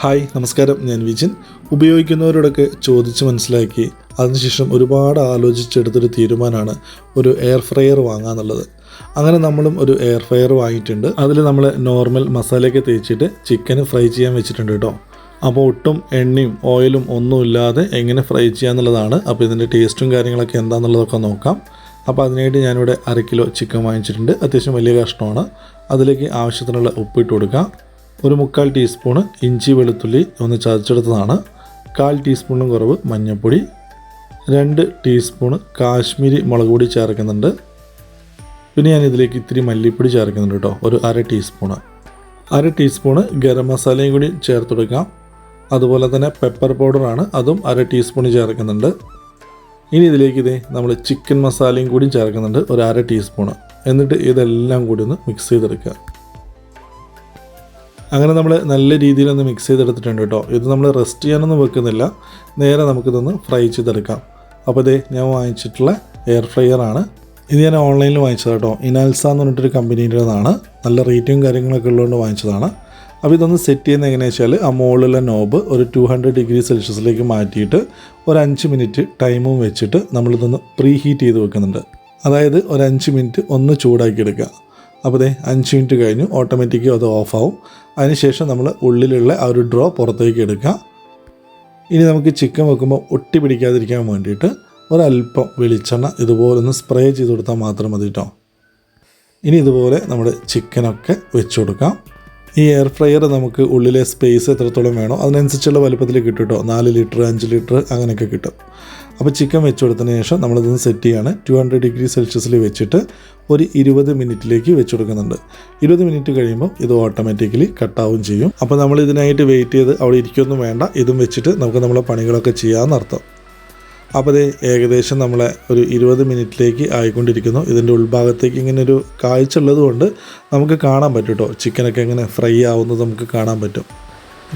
Hi നമസ്കാരം. ഞാൻ വിജിൻ. ഉപയോഗിക്കുന്നവരോടൊക്കെ ചോദിച്ച് മനസ്സിലാക്കി അതിനുശേഷം ഒരുപാട് ആലോചിച്ചെടുത്തൊരു തീരുമാനമാണ് ഒരു എയർ ഫ്രയർ വാങ്ങാന്നുള്ളത് അങ്ങനെ നമ്മളും ഒരു എയർ ഫ്രയർ വാങ്ങിയിട്ടുണ്ട്. അതിൽ നമ്മൾ നോർമൽ മസാലയൊക്കെ തേച്ചിട്ട് ചിക്കൻ ഫ്രൈ ചെയ്യാൻ വെച്ചിട്ടുണ്ട് കേട്ടോ. അപ്പോൾ ഒട്ടും എണ്ണയും ഓയിലും ഒന്നും ഇല്ലാതെ എങ്ങനെ ഫ്രൈ ചെയ്യാന്നുള്ളതാണ് അപ്പോൾ ഇതിന്റെ ടേസ്റ്റും കാര്യങ്ങളൊക്കെ എന്താണെന്നുള്ളതൊക്കെ നോക്കാം. അപ്പോൾ അതിനായിട്ട് ഞാനിവിടെ അര കിലോ ചിക്കൻ വാങ്ങിച്ചിട്ടുണ്ട്. അത്യാവശ്യം വലിയ കഷ്ണമാണ്. അതിലേക്ക് ആവശ്യത്തിനുള്ള ഉപ്പിട്ട് കൊടുക്കാം. ഒരു മുക്കാൽ ടീസ്പൂണ് ഇഞ്ചി വെളുത്തുള്ളി ഒന്ന് ചതച്ചെടുത്തതാണ്. കാൽ ടീസ്പൂണിന് കുറവ് മഞ്ഞൾപ്പൊടി. രണ്ട് ടീസ്പൂണ് കാശ്മീരി മുളക് പൊടി ചേർക്കുന്നുണ്ട്. പിന്നെ ഞാൻ ഇതിലേക്ക് ഇത്തിരി മല്ലിപ്പൊടി ചേർക്കുന്നുണ്ട് കേട്ടോ ഒരു അര ടീസ്പൂണ്. അര ടീസ്പൂണ് ഗരം മസാലയും കൂടി ചേർത്ത് കൊടുക്കാം. അതുപോലെ തന്നെ പെപ്പർ പൗഡറാണ് അതും അര ടീസ്പൂൺ ചേർക്കുന്നുണ്ട്. ഇനി ഇതിലേക്ക് ഇതേ നമ്മൾ ചിക്കൻ മസാലയും കൂടി ചേർക്കുന്നുണ്ട് ഒരു അര ടീസ്പൂണ്. എന്നിട്ട് ഇതെല്ലാം കൂടി ഒന്ന് മിക്സ് ചെയ്തെടുക്കുക. അങ്ങനെ നമ്മൾ നല്ല രീതിയിലൊന്ന് മിക്സ് ചെയ്തെടുത്തിട്ടുണ്ട് കേട്ടോ. ഇത് നമ്മൾ റെസ്റ്റ് ചെയ്യാനൊന്നും വെക്കുന്നില്ല. നേരെ നമുക്കിതൊന്ന് ഫ്രൈ ചെയ്തെടുക്കാം. അപ്പോൾ ഇതേ ഞാൻ വാങ്ങിച്ചിട്ടുള്ള എയർ ഫ്രയർ ആണ്. ഇത് ഞാൻ ഓൺലൈനിൽ വാങ്ങിച്ചത് കേട്ടോ. ഇനാൽസ എന്ന് പറഞ്ഞിട്ടൊരു കമ്പനീന്റെതാണ് നല്ല റേറ്റും കാര്യങ്ങളൊക്കെ ഉള്ളതുകൊണ്ട് വാങ്ങിച്ചതാണ്. അപ്പോൾ ഇതൊന്ന് സെറ്റ് ചെയ്യുന്നത് എങ്ങനെയാണെന്ന് വെച്ചാൽ ആ മുകളിലെ നോബ് ഒരു ടു ഹൺഡ്രഡ് ഡിഗ്രി സെൽഷ്യസിലേക്ക് മാറ്റിയിട്ട് ഒരു അഞ്ച് മിനിറ്റ് ടൈമും വെച്ചിട്ട് നമ്മളിതൊന്ന് പ്രീ ഹീറ്റ് ചെയ്ത് വെക്കുന്നുണ്ട്. അതായത് ഒരു അഞ്ച് മിനിറ്റ് ഒന്ന് ചൂടാക്കി എടുക്കുക അപ്പോൾ ദേ അഞ്ച് മിനിറ്റ് കഴിഞ്ഞു. ഓട്ടോമാറ്റിക്കും അത് ഓഫാവും അതിനുശേഷം നമ്മൾ ഉള്ളിലുള്ള ആ ഒരു ഡ്രോ പുറത്തേക്ക് എടുക്കാം ഇനി നമുക്ക് ചിക്കൻ വെക്കുമ്പോൾ ഒട്ടി പിടിക്കാതിരിക്കാൻ വേണ്ടിയിട്ട് ഒരല്പം വെളിച്ചെണ്ണ ഇതുപോലെ ഒന്ന് സ്പ്രേ ചെയ്ത് കൊടുത്താൽ മാത്രം മതി കേട്ടോ ഇനി ഇതുപോലെ നമ്മുടെ ചിക്കനൊക്കെ വെച്ച് കൊടുക്കാം. ഈ എയർ ഫ്രയർ നമുക്ക് ഉള്ളിലെ സ്പേസ് എത്രത്തോളം വേണോ അതിനനുസരിച്ചുള്ള വലുപ്പത്തിൽ കിട്ടും കേട്ടോ നാല് ലിറ്റർ അഞ്ച് ലിറ്റർ അങ്ങനെയൊക്കെ കിട്ടും. അപ്പോൾ ചിക്കൻ വെച്ച് കൊടുത്തതിന് ശേഷം നമ്മളിതൊന്ന് സെറ്റ് ചെയ്യാണ്. ടു ഹൺഡ്രഡ് ഡിഗ്രി സെൽഷ്യസിൽ വെച്ചിട്ട് ഒരു ഇരുപത് മിനിറ്റിലേക്ക് വെച്ച് കൊടുക്കുന്നുണ്ട്. ഇരുപത് മിനിറ്റ് കഴിയുമ്പോൾ ഇത് ഓട്ടോമാറ്റിക്കലി കട്ടാവും ചെയ്യും. അപ്പോൾ നമ്മൾ ഇതിനായിട്ട് വെയിറ്റ് ചെയ്ത് അവിടെ ഇരിക്കൊന്നും വേണ്ട. ഇതും വെച്ചിട്ട് നമുക്ക് നമ്മളെ പണികളൊക്കെ ചെയ്യാമെന്നർത്ഥം അപ്പോൾ അത് ഏകദേശം നമ്മളെ ഒരു ഇരുപത് മിനിറ്റിലേക്ക് ആയിക്കൊണ്ടിരിക്കുന്നു. ഇതിന്റെ ഉൾഭാഗത്തേക്ക് ഇങ്ങനെ ഒരു കാഴ്ച ഉള്ളതുകൊണ്ട് നമുക്ക് കാണാൻ പറ്റും കേട്ടോ. ചിക്കനൊക്കെ ഇങ്ങനെ ഫ്രൈ ആവുന്നത് നമുക്ക് കാണാൻ പറ്റും.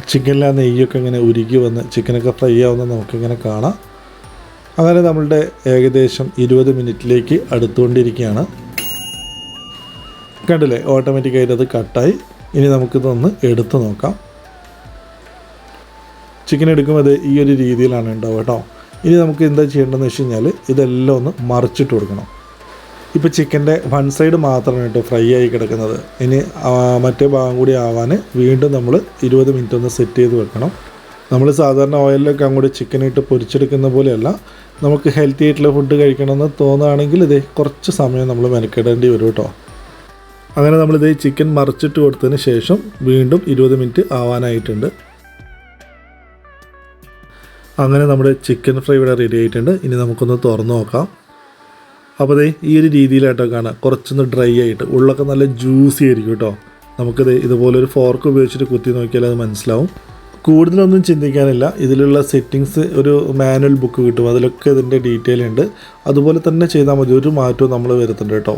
ചിക്കനിലെ ആ നെയ്യൊക്കെ ഇങ്ങനെ ഉരുകി വന്ന് ചിക്കനൊക്കെ ഫ്രൈ ആവുന്നത് നമുക്കിങ്ങനെ കാണാം. അങ്ങനെ നമ്മളുടെ ഏകദേശം ഇരുപത് മിനിറ്റിലേക്ക് അടുത്തുകൊണ്ടിരിക്കുകയാണ്. കണ്ടില്ലേ? ഓട്ടോമാറ്റിക്കായിട്ട് അത് കട്ടായി. ഇനി നമുക്കിതൊന്ന് എടുത്തു നോക്കാം. ചിക്കൻ എടുക്കുമ്പോൾ അത് ഈ ഒരു രീതിയിലാണ് ഉണ്ടാവുക കേട്ടോ. ഇനി നമുക്ക് എന്താ ചെയ്യേണ്ടതെന്ന് വെച്ച് കഴിഞ്ഞാൽ ഇതെല്ലാം ഒന്ന് മറിച്ചിട്ട് കൊടുക്കണം. ഇപ്പോൾ ചിക്കന്റെ വൺ സൈഡ് മാത്രമാണ് കേട്ടോ ഫ്രൈ ആയി കിടക്കുന്നത്. ഇനി മറ്റേ ഭാഗം കൂടി ആവാൻ വീണ്ടും നമ്മൾ ഇരുപത് മിനിറ്റ് ഒന്ന് സെറ്റ് ചെയ്ത് വെക്കണം. നമ്മൾ സാധാരണ ഓയിലൊക്കെ അങ്ങോട്ട് ചിക്കൻ ഇട്ട് പൊരിച്ചെടുക്കുന്ന പോലെയല്ല. നമുക്ക് ഹെൽത്തി ആയിട്ടുള്ള ഫുഡ് കഴിക്കണമെന്ന് തോന്നുകയാണെങ്കിൽ ഇതേ കുറച്ച് സമയം നമ്മൾ മെനക്കെടേണ്ടി വരും കേട്ടോ. അങ്ങനെ നമ്മളിത് ചിക്കൻ മറിച്ചിട്ട് കൊടുത്തതിന് ശേഷം വീണ്ടും ഇരുപത് മിനിറ്റ് ആവാനായിട്ടുണ്ട്. അങ്ങനെ നമ്മുടെ ചിക്കൻ ഫ്രൈ ഇവിടെ റെഡി ആയിട്ടുണ്ട്. ഇനി നമുക്കൊന്ന് തുറന്ന് നോക്കാം. അപ്പോൾ അതേ ഈ ഒരു രീതിയിലായിട്ടോ കാണാം. കുറച്ചൊന്ന് ഡ്രൈ ആയിട്ട്. ഉള്ളൊക്കെ നല്ല ജ്യൂസി ആയിരിക്കും കേട്ടോ. നമുക്കത് ഇതുപോലെ ഒരു ഫോർക്ക് ഉപയോഗിച്ചിട്ട് കുത്തി നോക്കിയാൽ അത് മനസ്സിലാവും. കൂടുതലൊന്നും ചിന്തിക്കാനില്ല. ഇതിലുള്ള സെറ്റിങ്സ് ഒരു മാനുവൽ ബുക്ക് കിട്ടും. അതിലൊക്കെ ഇതിന്റെ ഡീറ്റെയിൽ ഉണ്ട്. അതുപോലെ തന്നെ ചെയ്താൽ മതി. ഒരു മാറ്റവും നമ്മൾ വരുത്തുന്നുണ്ട് കേട്ടോ.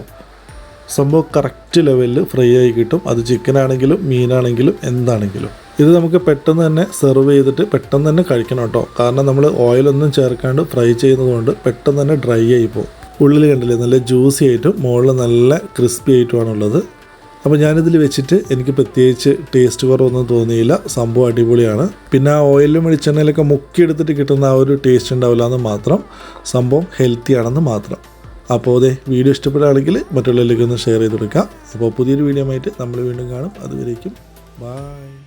സംഭവം കറക്റ്റ് ലെവലിൽ ഫ്രൈ ആയി കിട്ടും. അത് ചിക്കൻ ആണെങ്കിലും മീനാണെങ്കിലും എന്താണെങ്കിലും. ഇത് നമുക്ക് പെട്ടെന്ന് തന്നെ സെർവ് ചെയ്തിട്ട് പെട്ടെന്ന് തന്നെ കഴിക്കണം കേട്ടോ കാരണം നമ്മൾ ഓയിലൊന്നും ചേർക്കാണ്ട് ഫ്രൈ ചെയ്യുന്നതുകൊണ്ട് പെട്ടെന്ന് തന്നെ ഡ്രൈ ആയി പോകും. ഉള്ളിൽ കണ്ടില്ലേ നല്ല ജ്യൂസി ആയിട്ടും മുകളിൽ നല്ല ക്രിസ്പി ആയിട്ടുമാണുള്ളത്. അപ്പോൾ ഞാനിതിൽ വെച്ചിട്ട് എനിക്ക് പ്രത്യേകിച്ച് ടേസ്റ്റ് കുറവൊന്നും തോന്നിയില്ല. സംഭവം അടിപൊളിയാണ്. പിന്നെ ആ ഓയിലും വെളിച്ചെണ്ണയിലൊക്കെ മുക്കിയെടുത്തിട്ട് കിട്ടുന്ന ആ ഒരു ടേസ്റ്റ് ഉണ്ടാവില്ല എന്ന് മാത്രം സംഭവം ഹെൽത്തി ആണെന്ന് മാത്രം. അപ്പോൾ അതെ വീഡിയോ ഇഷ്ടപ്പെടുകയാണെങ്കിൽ മറ്റുള്ളവരിലേക്ക് ഒന്ന് ഷെയർ ചെയ്ത് കൊടുക്കാം. അപ്പോൾ പുതിയൊരു വീഡിയോ ആയിട്ട് നമ്മൾ വീണ്ടും കാണും. അതുവരേക്കും ബൈ